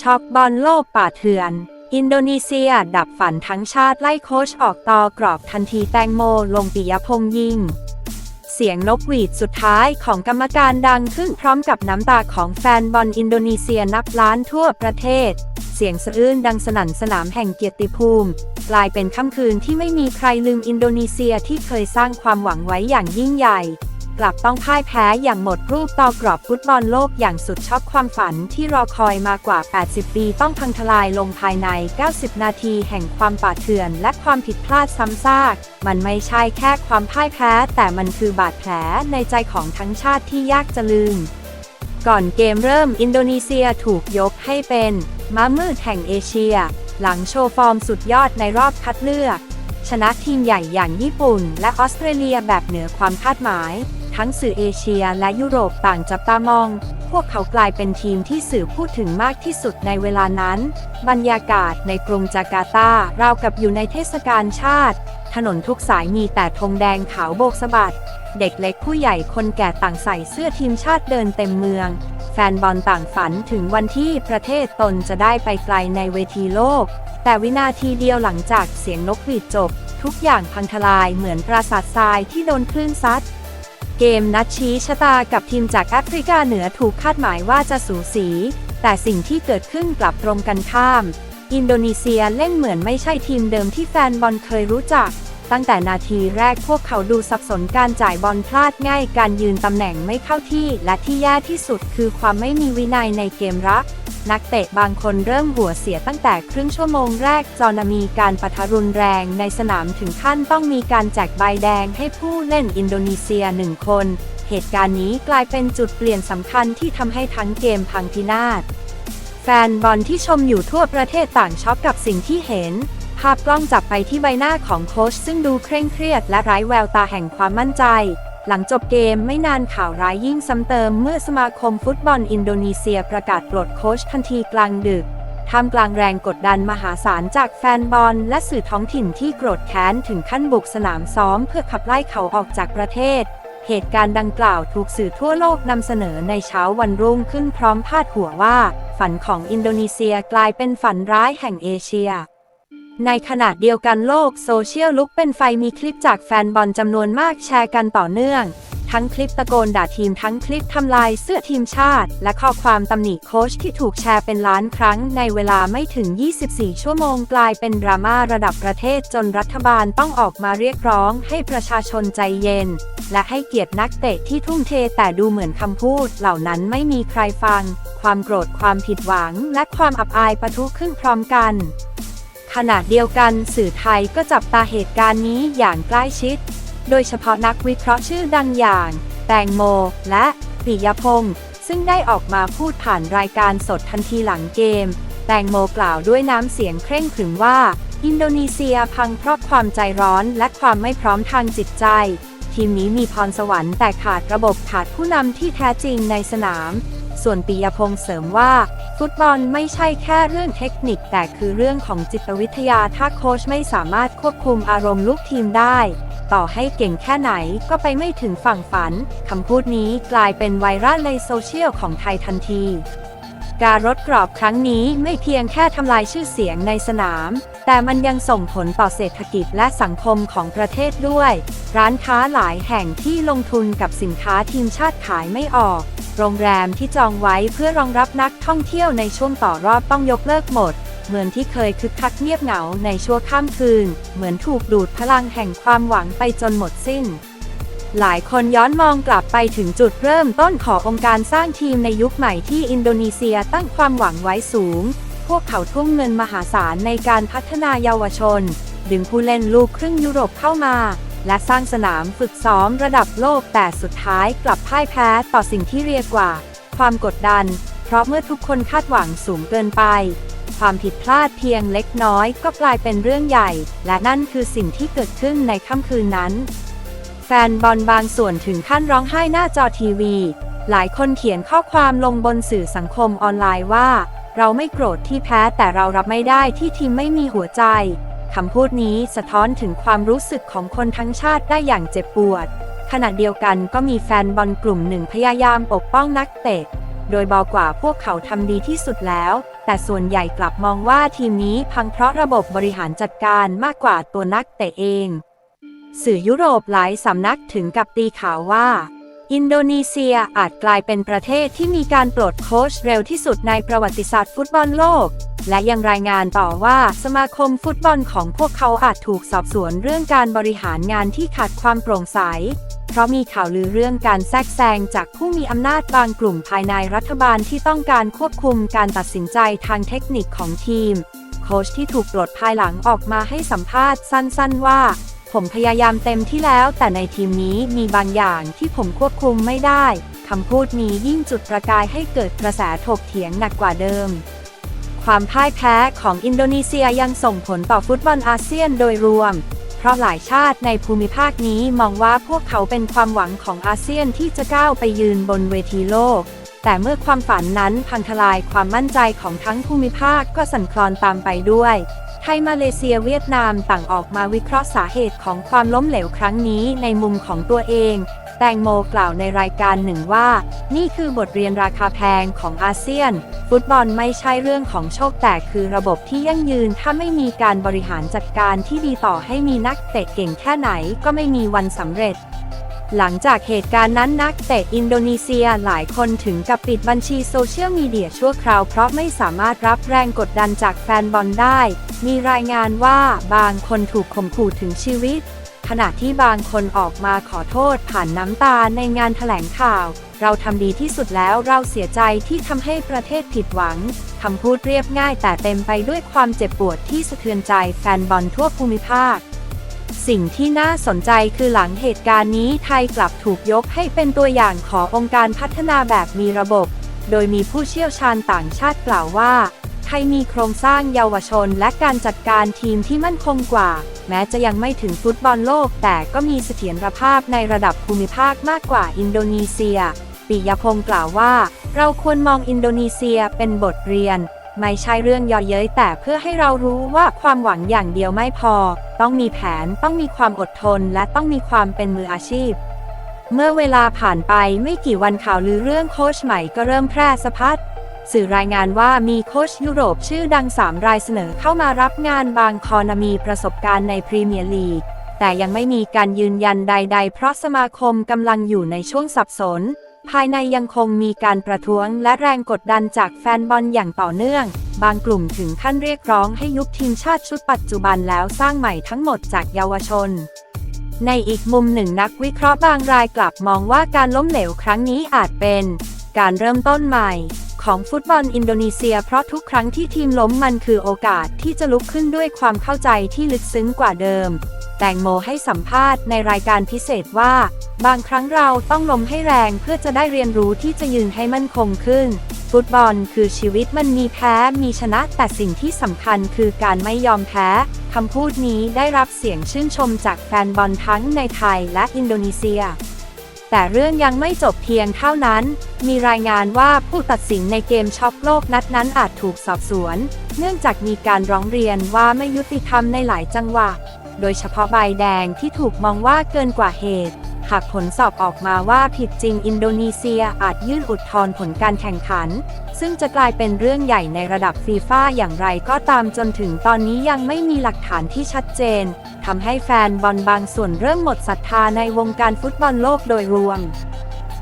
ช็อกบอลโลกป่าเถื่อน อินโดนีเซียดับฝันทั้งชาติไล่โค้ชออกตอกรอบทันทีแตงโมลงปิยพงษ์ยิง เสียงนกหวีดสุดท้ายของกรรมการดังขึ้นพร้อมกับน้ำตาของแฟนบอลอินโดนีเซียนับล้านทั่วประเทศ เสียงสะอื้นดังสนั่นสนามแห่งเกียรติภูมิกลายเป็นค่ำคืนที่ไม่มีใครลืมอินโดนีเซียที่เคยสร้างความหวังไว้อย่างยิ่งใหญ่ กลับต้องพ่ายแพ้อย่างหมดรูปต่อกรอบฟุตบอลโลกอย่างสุดช็อกความฝันที่รอคอยมากว่า 80 ปีต้องพังทลายลงภายใน 90 นาทีแห่งความป่าเถื่อน และความผิดพลาดซ้ำซาก มันไม่ใช่แค่ความพ่ายแพ้ แต่มันคือบาดแผลในใจของทั้งชาติที่ยากจะลืม ก่อนเกมเริ่มอินโดนีเซียถูกยกให้เป็นม้ามืดแห่งเอเชีย หลังโชว์ฟอร์มสุดยอดในรอบคัดเลือกชนะทีมใหญ่อย่างญี่ปุ่นและออสเตรเลียแบบเหนือความคาดหมาย ทั้งสื่อเอเชียและยุโรปต่างจับตามอง พวกเขากลายเป็นทีมที่สื่อพูดถึงมากที่สุดในเวลานั้น บรรยากาศในกรุงจาการ์ตาราวกับอยู่ในเทศกาลชาติ ถนนทุกสายมีแต่ธงแดงขาวโบกสะบัด เด็กเล็กผู้ใหญ่คนแก่ต่างใส่เสื้อทีมชาติเดินเต็มเมือง แฟนบอลต่างฝันถึงวันที่ประเทศตนจะได้ไปไกลในเวทีโลก แต่วินาทีเดียวหลังจากเสียงนกหวีดจบ ทุกอย่างพังทลายเหมือนปราสาททรายที่โดนคลื่นซัด เกมนัดชี้ชะตากับทีมจากแอฟริกาเหนือถูกคาดหมายว่าจะสูสี แต่สิ่งที่เกิดขึ้นกลับตรงกันข้าม อินโดนีเซียเล่นเหมือนไม่ใช่ทีมเดิมที่แฟนบอลเคยรู้จัก ตั้งแต่นาทีแรกพวกเขาดูสับสนการจ่ายบอลพลาดง่าย การยืนตำแหน่งไม่เข้าที่ และที่แย่ที่สุดคือความไม่มีวินัยในเกมรับ นักเตะบางคนเริ่มหัวเสียตั้งแต่ครึ่งชั่วโมงแรก จอนมีการปะทะรุนแรงในสนามถึงขั้นต้องมีการแจกใบแดงให้ผู้เล่นอินโดนีเซียหนึ่งคน เหตุการณ์นี้กลายเป็นจุดเปลี่ยนสำคัญที่ทำให้ทั้งเกมพังพินาศ แฟนบอลที่ชมอยู่ทั่วประเทศต่างช็อกกับสิ่งที่เห็น ภาพกล้องจับไปที่ใบหน้าของโค้ชซึ่งดูเคร่งเครียดและไร้แววตาแห่งความมั่นใจ หลังจบเกมไม่นานข่าวร้ายยิ่งซ้ำเติมเมื่อสมาคมฟุตบอลอินโดนีเซียประกาศปลดโค้ชทันทีกลางดึกท่ามกลางแรงกดดันมหาศาลจากแฟนบอลและสื่อท้องถิ่นที่โกรธแค้นถึงขั้นบุกสนามซ้อมเพื่อขับไล่เขาออกจากประเทศ เหตุการณ์ดังกล่าวถูกสื่อทั่วโลกนำเสนอในเช้าวันรุ่งขึ้นพร้อมพาดหัวว่า ฝันของอินโดนีเซียกลายเป็นฝันร้ายแห่งเอเชีย ในขณะเดียวกันโลกโซเชียลลุกเป็นไฟมีคลิปจากแฟนบอลจำนวนมากแชร์กันต่อเนื่อง ทั้งคลิปตะโกนด่าทีมทั้งคลิปทำลายเสื้อทีมชาติ และข้อความตำหนิโค้ชที่ถูกแชร์เป็นล้านครั้งในเวลาไม่ถึง 24 ชั่วโมงกลายเป็นดราม่าระดับประเทศจนรัฐบาลต้องออกมาเรียกร้องให้ประชาชนใจเย็น และให้เกียรตินักเตะที่ทุ่มเทแต่ดูเหมือนคำพูด เหล่านั้นไม่มีใครฟัง ความโกรธความผิดหวัง และความอับอายปะทุขึ้นพร้อมกัน ขณะเดียวกันสื่อไทยก็จับตาเหตุการณ์นี้อย่างใกล้ชิด โดยเฉพาะนักวิเคราะห์ชื่อดังอย่าง แตงโม และปิยพงศ์ซึ่งได้ออกมาพูดผ่านรายการสดทันทีหลังเกม แตงโมกล่าวด้วยน้ำเสียงเคร่งขรึมว่า อินโดนีเซียพังเพราะความใจร้อนและความไม่พร้อมทางจิตใจ ทีมนี้มีพรสวรรค์แต่ขาดระบบขาดผู้นำที่แท้จริงในสนาม ส่วนปิยพงศ์เสริมว่า ฟุตบอลไม่ใช่แค่เรื่องเทคนิคแต่คือเรื่องของจิตวิทยาถ้าโค้ชไม่สามารถควบคุมอารมณ์ลูกทีมได้ ต่อให้เก่งแค่ไหนก็ไปไม่ถึงฝั่งฝัน คำพูดนี้กลายเป็นไวรัลในโซเชียลของไทยทันที การรดกรอบครั้งนี้ไม่เพียงแค่ทำลายชื่อเสียงในสนาม แต่มันยังส่งผลต่อเศรษฐกิจและสังคมของประเทศด้วย ร้านค้าหลายแห่งที่ลงทุนกับสินค้าทีมชาติขายไม่ออก โรงแรมที่จองไว้เพื่อรองรับนักท่องเที่ยวในช่วงต่อรอบต้องยกเลิกหมด เมืองที่เคยคึกคักเงียบเหงาในชั่วข้ามคืน เหมือนถูกดูดพลังแห่งความหวังไปจนหมดสิ้น หลายคนย้อนมองกลับไปถึงจุดเริ่มต้นขององค์การสร้างทีมในยุคใหม่ที่อินโดนีเซียตั้งความหวังไว้สูง พวกเขาทุ่มเงินมหาศาลในการพัฒนาเยาวชน ดึงผู้เล่นลูกครึ่งยุโรปเข้ามา และสร้างสนามฝึกซ้อมระดับโลกแต่สุดท้ายกลับพ่ายแพ้ต่อสิ่งที่เรียกว่า ความกดดัน เพราะเมื่อทุกคนคาดหวังสูงเกินไป ความผิดพลาดเพียงเล็กน้อยก็กลายเป็นเรื่องใหญ่ และนั่นคือสิ่งที่เกิดขึ้นในค่ำคืนนั้น แฟนบอลบางส่วนถึงขั้นร้องไห้หน้าจอทีวี หลายคนเขียนข้อความลงบนสื่อสังคมออนไลน์ว่า เราไม่โกรธที่แพ้แต่เรารับไม่ได้ที่ทีมไม่มีหัวใจ คำพูดนี้สะท้อนถึงความรู้สึกของคนทั้งชาติได้อย่างเจ็บปวด ขณะเดียวกันก็มีแฟนบอลกลุ่มหนึ่งพยายามปกป้องนักเตะ โดยบอกว่าพวกเขาทำดีที่สุดแล้ว แต่ส่วนใหญ่กลับมองว่าทีมนี้พังเพราะระบบบริหารจัดการมากกว่าตัวนักเตะเอง สื่อยุโรปหลายสำนักถึงกับตีข่าวว่า อินโดนีเซียอาจกลายเป็นประเทศที่มีการปลดโค้ชเร็วที่สุดในประวัติศาสตร์ฟุตบอลโลก และยังรายงานต่อว่าสมาคมฟุตบอลของพวกเขาอาจถูกสอบสวนเรื่องการบริหารงานที่ขาดความโปร่งใส เพราะมีข่าวลือเรื่องการแทรกแซงจากผู้มีอำนาจบางกลุ่มภายในรัฐบาลที่ต้องการควบคุมการตัดสินใจทางเทคนิคของทีม โค้ชที่ถูกปลดภายหลังออกมาให้สัมภาษณ์สั้นๆว่าผมพยายามเต็มที่แล้ว แต่ในทีมนี้มีบางอย่างที่ผมควบคุมไม่ได้ คำพูดนี้ยิ่งจุดประกายให้เกิดกระแสถกเถียงหนักกว่าเดิม ความพ่ายแพ้ของอินโดนีเซียยังส่งผลต่อฟุตบอลอาเซียนโดยรวม เพราะหลายชาติในภูมิภาคนี้มองว่าพวกเขาเป็นความหวังของอาเซียนที่จะก้าวไปยืนบนเวทีโลก แต่เมื่อความฝันนั้นพังทลายความมั่นใจของทั้งภูมิภาคก็สั่นคลอนตามไปด้วย ทยมาเลเซียเวียดนามต่างออกมาวิเคราะห์สาเหตุของความล้มเหลวครั้งนี้ในมุมของตัวเอง แตงโมกล่าวในรายการหนึ่งว่า นี่คือบทเรียนราคาแพงของอาเซียน ฟุตบอลไม่ใช่เรื่องของโชคแต่คือระบบที่ยั่งยืนถ้าไม่มีการบริหารจัดการที่ดีต่อให้มีนักเตะเก่งแค่ไหนก็ไม่มีวันสำเร็จ หลังจากเหตุการณ์นั้นนักเตะอินโดนีเซียหลายคนถึงกับปิดบัญชีโซเชียลมีเดียชั่วคราวเพราะไม่สามารถรับแรงกดดันจากแฟนบอลได้ มีรายงานว่าบางคนถูกข่มขู่ถึงชีวิต ขณะที่บางคนออกมาขอโทษผ่านน้ำตาในงานแถลงข่าว เราทำดีที่สุดแล้วเราเสียใจที่ทำให้ประเทศผิดหวังคำพูดเรียบง่ายแต่เต็มไปด้วยความเจ็บปวดที่สะเทือนใจแฟนบอลทั่วภูมิภาค สิ่งที่น่าสนใจคือหลังเหตุการณ์นี้ไทยกลับถูกยกให้เป็นตัวอย่างขององค์การพัฒนาแบบมีระบบ โดยมีผู้เชี่ยวชาญต่างชาติกล่าวว่า ไทยมีโครงสร้างเยาวชนและการจัดการทีมที่มั่นคงกว่า แม้จะยังไม่ถึงฟุตบอลโลก แต่ก็มีเสถียรภาพในระดับภูมิภาคมากกว่าอินโดนีเซีย ปิยพงศ์กล่าวว่า เราควรมองอินโดนีเซียเป็นบทเรียน ไม่ใช่เรื่องย่อเย้ยแต่เพื่อให้เรารู้ว่าความหวังอย่างเดียวไม่พอ ต้องมีแผนต้องมีความอดทนและต้องมีความเป็นมืออาชีพ เมื่อเวลาผ่านไปไม่กี่วันข่าวลือเรื่องโค้ชใหม่ก็เริ่มแพร่สะพัดสื่อรายงานว่ามีโค้ชยุโรปชื่อดัง 3 รายเสนอเข้ามารับงานบางคอนามีประสบการณ์ในพรีเมียร์ลีกแต่ยังไม่มีการยืนยันใด ๆ เพราะสมาคมกำลังอยู่ในช่วงสับสน ภายในยังคงมีการประท้วงและแรงกดดันจากแฟนบอลอย่างต่อเนื่อง บางกลุ่มถึงขั้นเรียกร้องให้ยุบทีมชาติชุดปัจจุบันแล้วสร้างใหม่ทั้งหมดจากเยาวชน ในอีกมุมหนึ่งนักวิเคราะห์บางรายกลับมองว่าการล้มเหลวครั้งนี้อาจเป็น การเริ่มต้นใหม่ ของฟุตบอลอินโดนีเซีย เพราะทุกครั้งที่ทีมล้มมันคือโอกาสที่จะลุกขึ้นด้วยความเข้าใจที่ลึกซึ้งกว่าเดิม แตงโมให้สัมภาษณ์ในรายการพิเศษว่า บางครั้งเราต้องล้มให้แรงเพื่อจะได้เรียนรู้ที่จะยืนให้มั่นคงขึ้น ฟุตบอลคือชีวิตมันมีแพ้มีชนะแต่สิ่งที่สำคัญคือการไม่ยอมแพ้คำพูดนี้ได้รับเสียงชื่นชมจากแฟนบอลทั้งในไทยและอินโดนีเซีย แต่เรื่องยังไม่จบเพียงเท่านั้น มีรายงานว่าผู้ตัดสินในเกมช็อกโลกนัดนั้นอาจถูกสอบสวน เนื่องจากมีการร้องเรียนว่าไม่ยุติธรรมในหลายจังหวะ โดยเฉพาะใบแดงที่ถูกมองว่าเกินกว่าเหตุ หากผลสอบออกมาว่าผิดจริงอินโดนีเซียอาจยื่นอุทธรณ์ผลการแข่งขัน ซึ่งจะกลายเป็นเรื่องใหญ่ในระดับฟีฟ่าอย่างไรก็ตามจนถึงตอนนี้ยังไม่มีหลักฐานที่ชัดเจนทำให้แฟนบอลบางส่วนเริ่มหมดศรัทธาในวงการฟุตบอลโลกโดยรวม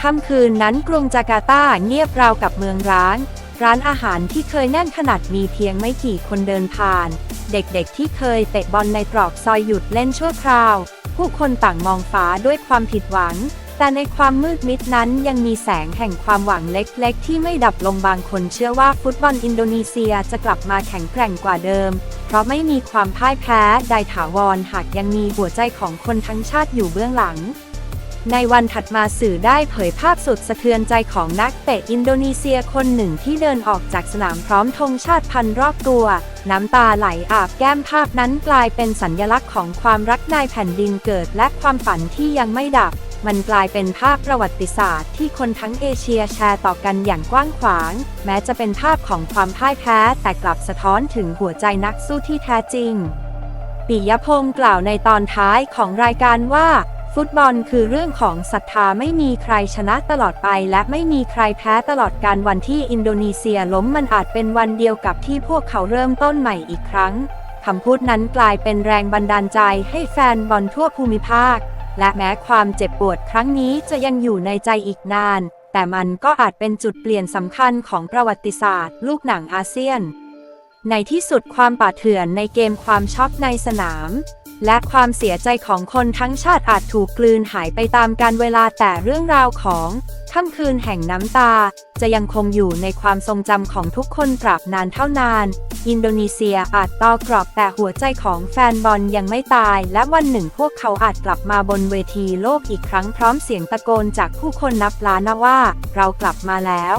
ค่ำคืนนั้นกรุงจาการ์ตาเงียบราวกับเมืองร้าง ร้านอาหารที่เคยแน่นขนาดมีเพียงไม่กี่คนเดินผ่าน เด็กๆที่เคยเตะบอลในตรอกซอยหยุดเล่นชั่วคราว ผู้คนต่างมองฟ้าด้วยความผิดหวัง แต่ในความมืดมิดนั้นยังมีแสงแห่งความหวังเล็กๆ ที่ไม่ดับลงบางคนเชื่อว่าฟุตบอลอินโดนีเซียจะกลับมาแข็งแกร่งกว่าเดิม เพราะไม่มีความพ่ายแพ้ใดถาวรหากยังมีหัวใจของคนทั้งชาติอยู่เบื้องหลัง ในวันถัดมาสื่อได้เผยภาพสุดสะเทือนใจของนักเตะอินโดนีเซียคนหนึ่งที่เดินออกจากสนามพร้อมธงชาติพันรอบตัว น้ำตาไหลอาบแก้มภาพนั้นกลายเป็นสัญญลักษณ์ของความรักในแผ่นดินเกิดและความฝันที่ยังไม่ดับ มันกลายเป็นภาพประวัติศาสตร์ที่คนทั้งเอเชียแชร์ต่อกันอย่างกว้างขวาง แม้จะเป็นภาพของความพ่ายแพ้ แต่กลับสะท้อนถึงหัวใจนักสู้ที่แท้จริงปิยพงศ์กล่าวในตอนท้ายของรายการว่า ฟุตบอลคือเรื่องของศรัทธาไม่มีใครชนะตลอดไป และไม่มีใครแพ้ตลอดการวันที่อินโดนีเซียล้มมันอาจเป็นวันเดียวกับที่พวกเขาเริ่มต้นใหม่อีกครั้งคำพูดนั้นกลายเป็นแรงบันดาลใจให้แฟนบอลทั่วภูมิภาค และแม้ความเจ็บปวดครั้งนี้จะยังอยู่ในใจอีกนาน แต่มันก็อาจเป็นจุดเปลี่ยนสำคัญของประวัติศาสตร์ ลูกหนังอาเซียน ในที่สุดความป่าเถื่อนในเกมความชอกในสนาม และความเสียใจของคนทั้งชาติอาจถูกกลืนหายไปตามการเวลาแต่เรื่องราวของค่ำคืนแห่งน้ำตา จะยังคงอยู่ในความทรงจำของทุกคนตราบนานเท่านาน อินโดนีเซียอาจต่อกรอบแต่หัวใจของแฟนบอลยังไม่ตาย และวันหนึ่งพวกเขาอาจกลับมาบนเวทีโลกอีกครั้งพร้อมเสียงตะโกนจากผู้คนนับล้านนะว่า เรากลับมาแล้ว